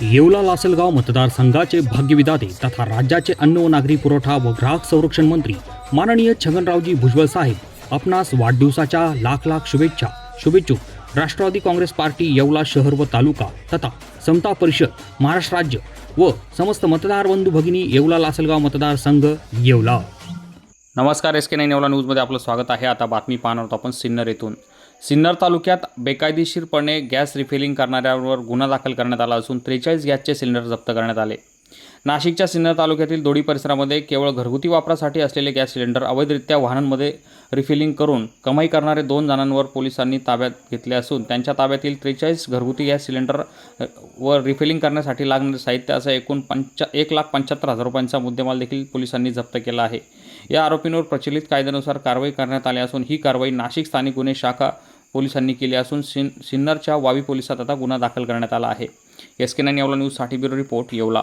येवला लासलगाव मतदारसंघाचे भाग्यविधाते तथा राज्याचे अन्न व नागरी पुरवठा व ग्राहक संरक्षण मंत्री माननीय छगनरावजी भुजबळ साहेब आपणास वाढदिवसाच्या लाख लाख शुभेच्छा शुभेच्छुक राष्ट्रवादी काँग्रेस पार्टी येवला शहर व तालुका तथा समता परिषद महाराष्ट्र राज्य व समस्त मतदार बंधू भगिनी येवला लासलगाव मतदारसंघ येवला. नमस्कार एस के नाईन येवला न्यूजमध्ये आपलं स्वागत आहे. आता बातमी पाहणार आहोत आपण सिन्नर येथून. सिन्नर तालुक्यात बेकायदेशीरपणे गॅस रिफिलिंग करणाऱ्यांवर गुन्हा दाखल करण्यात आला असून त्रेचाळीस गॅसचे सिलेंडर जप्त करण्यात आले. नाशिकच्या सिन्नर तालुक्यातील दोडी परिसरामध्ये केवळ घरगुती वापरासाठी असलेले गॅस सिलेंडर अवैधरित्या वाहनांमध्ये रिफिलिंग करून कमाई करणारे दोन जणांवर पोलिसांनी ताब्यात घेतले असून त्यांच्या ताब्यातील त्रेचाळीस घरगुती गॅस सिलेंडर व रिफिलिंग करण्यासाठी लागणारे साहित्य असा एकूण पंचा एक लाख पंच्याहत्तर हजार रुपयांचा मुद्देमाल देखील पोलिसांनी जप्त केला आहे. या आरोपींवर प्रचलित कायद्यानुसार कारवाई करण्यात आली असून ही कारवाई नाशिक स्थानिक गुन्हे शाखा पोलिसांनी केली असून सिन सिन्नरच्या वावी पोलिसात आता गुन्हा दाखल करण्यात आला आहे. एस के नाईन येवला न्यूजसाठी ब्युरो रिपोर्ट येवला.